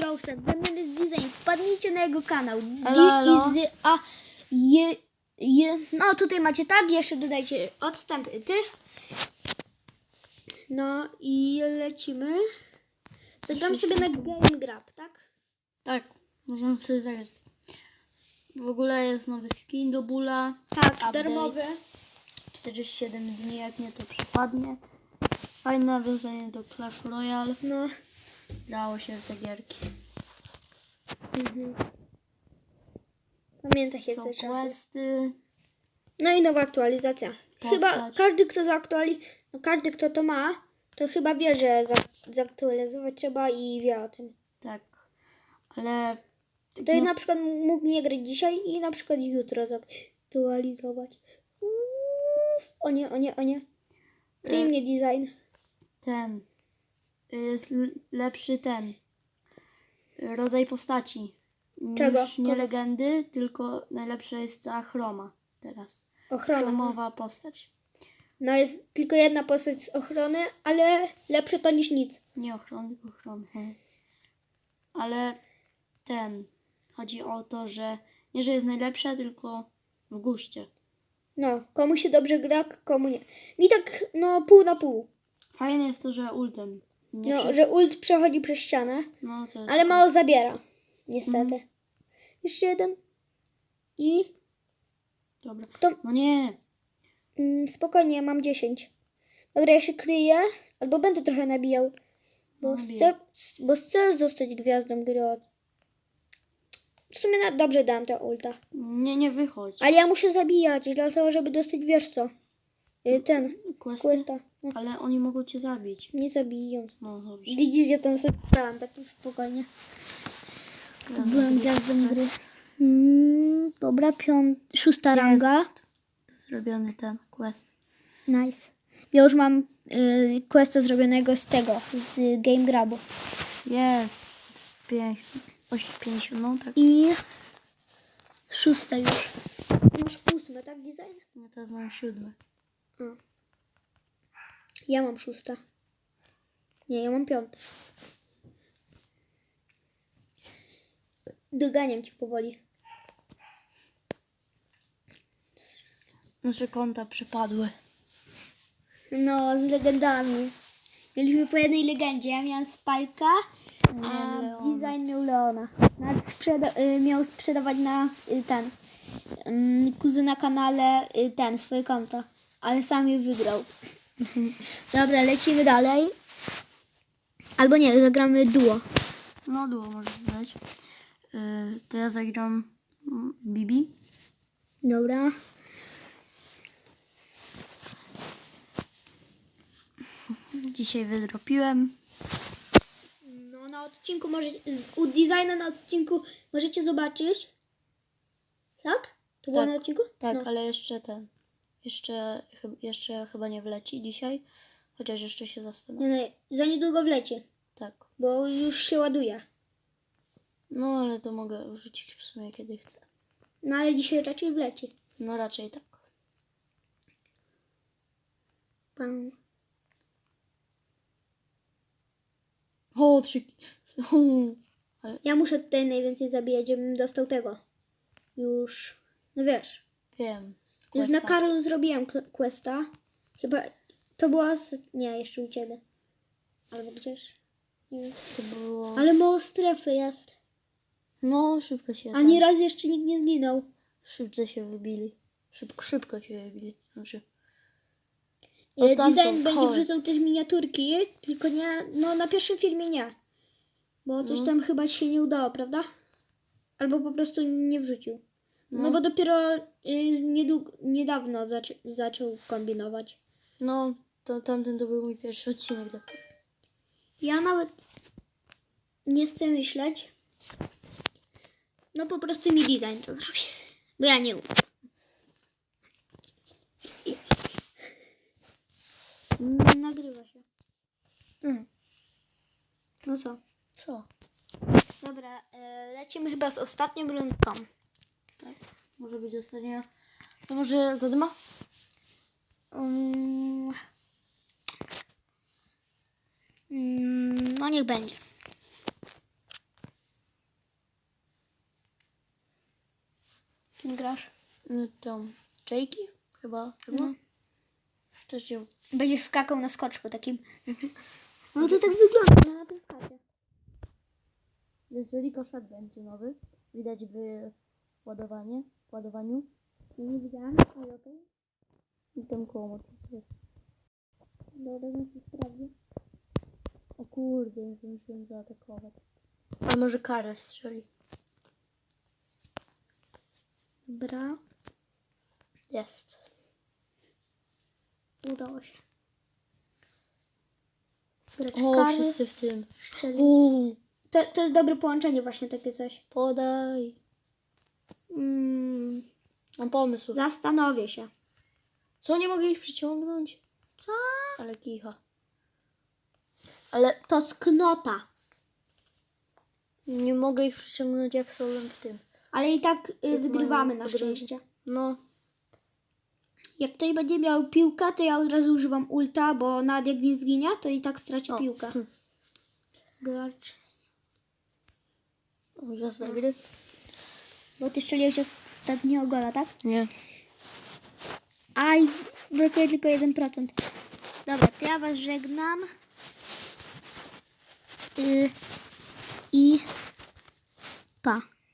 Daniel jest Design. Wpadnijcie na jego kanał. D i z a je, je. No tutaj macie tak, jeszcze dodajcie odstępy ty. No i lecimy. Zagram sobie na Game Grab, tak? Tak, możemy sobie zagrać. W ogóle jest nowy skin do Bula. Tak, Update. darmowy. 47 dni, jak mnie to przypadnie. Fajne nawiązanie do Clash Royale. No. Grało się w te gierki. Mhm. Pamięta się Są te czasy. questy. No i nowa aktualizacja. Chyba Postać. każdy, kto zaktuali, no każdy, kto to ma, to chyba wie, że za, zaktualizować trzeba i wie o tym. Tak. Ale To No. na przykład mógł nie grać dzisiaj i na przykład jutro zaktualizować. Uuu, O nie, o nie, o nie. E. mnie design. ten jest l- lepszy ten rodzaj postaci. Czego? Już nie legendy, tylko najlepsza jest ta chroma teraz. Ochrona. Chromowa postać. No jest tylko jedna postać z ochrony, ale lepsze to niż nic. Nie ochrony, tylko he. Ale ten. Chodzi o to, że nie, że jest najlepsza, tylko w guście. No, komu się dobrze gra, komu nie. I tak, no, pół na pół. Fajne jest to, że ultem. Nie No, przy- że ult przechodzi przez ścianę, no to jest ale mało zabiera. Niestety. Jeszcze jeden. I Dobra. Kto- No nie. mm, spokojnie, mam 10. Dobra, ja się kryję, albo będę trochę nabijał. Bo No, chcę, bo chcę zostać gwiazdą gry. od- W sumie na, dobrze dałem tę ulta. Nie, nie wychodź. Ale ja muszę zabijać, dlatego żeby dostać, wiesz co? Y, Ten, Questy? questa. No, Ale oni mogą cię zabić. nie zabiją. No dobrze. Widzisz, ja tam sobie dałem tak spokojnie. Byłem gwiazdą gry. Mm, dobra, piąt, szósta ranga. Zrobiony ten quest. Nice. Ja już mam y, questa zrobionego z tego, z Game Grabu. Jest. Pięć, oś, pięć, no tak. I szósta już. Masz ósme, tak, design? Ja teraz mam siódmy. O. Ja mam szósta. Nie, ja mam piąte. Doganiam ci powoli. Nasze konta przepadły. No, z legendami. Mieliśmy po jednej legendzie. Ja miałam Spajka, a design miał Leona. Nawet sprzeda- y, miał sprzedawać na y, ten y, kuzyna kanale y, ten, swoje konto. Ale sam je wygrał. Dobra, lecimy dalej. Albo nie, zagramy duo. No duo możesz grać. Yy, to ja zagram Bibi. Dobra. Dzisiaj wydropiłem. No, na odcinku może, u designa na odcinku możecie zobaczyć. Tak? To było Tak. na odcinku? Tak, No. ale jeszcze ten. Jeszcze, jeszcze chyba nie wleci dzisiaj. Chociaż jeszcze się zastanawiam. Nie, za niedługo wleci, Tak. bo już się ładuje. No ale to mogę wrzucić w sumie kiedy chcę. No ale dzisiaj raczej wleci. No raczej tak. Pam. O, trzy. Uu. Ja muszę tutaj najwięcej zabijać, żebym dostał tego. Już, no wiesz, Wiem. Już na. Karlu zrobiłem questa. Chyba to była, nie, jeszcze u ciebie. Albo gdzieś. Nie wiem. To było. Ale mało strefy jest. No, szybko się. Ani ten- raz jeszcze nikt nie zginął. Szybko się wybili. Szybko, szybko się wybili. Znaczy. O, tam Design będzie wrzucał też miniaturki, tylko nie, no na pierwszym filmie nie. Bo coś No. tam chyba się nie udało, prawda? Albo po prostu nie wrzucił. No, No. bo dopiero y, niedawno zac- zaczął kombinować. No, to tamten to był mój pierwszy odcinek. Do... Ja nawet nie chcę myśleć. No po prostu mi design to zrobi. Bo ja nie umiem. Nagrywa się. Mm. No co? Co? Dobra, e, lecimy chyba z ostatnią rundką. Tak, może być ostatnia. To może zadyma? Um, mm, no niech będzie. Kim grasz? No to Jakey chyba. chyba. No. Też ją. Będziesz skakał na skoczku takim. No to tak wygląda no, na tym skacie. Jeżeli koszat będzie nowy, widać by ładowanie, w ładowaniu. Nie widziałam, ale okej. I tam koło motycy jest. Dobra, to sprawdzę. O kurde, nie zdążyłem zaatakować. A może karę strzeli. Dobra, Jest. udało się. Grać O, wszyscy w tym. strzelić. Uuu, To, to jest dobre połączenie właśnie takie coś. podaj. Mm, Mam pomysł. zastanowię się. Co, nie mogę ich przyciągnąć? Co? Ale kicha. Ale To sknota. nie mogę ich przyciągnąć jak są w tym. Ale i tak y, wygrywamy na szczęście. No, Jak ktoś będzie miał piłkę, to ja od razu używam ulta, bo nawet jak nie zginie, to i tak straci O. piłkę. Gracz. o, gry. Bo ty strzeliłeś ostatniego gola, tak? Nie. Aj, brakuje tylko 1%. Dobra, to ja was żegnam. Y, I pa.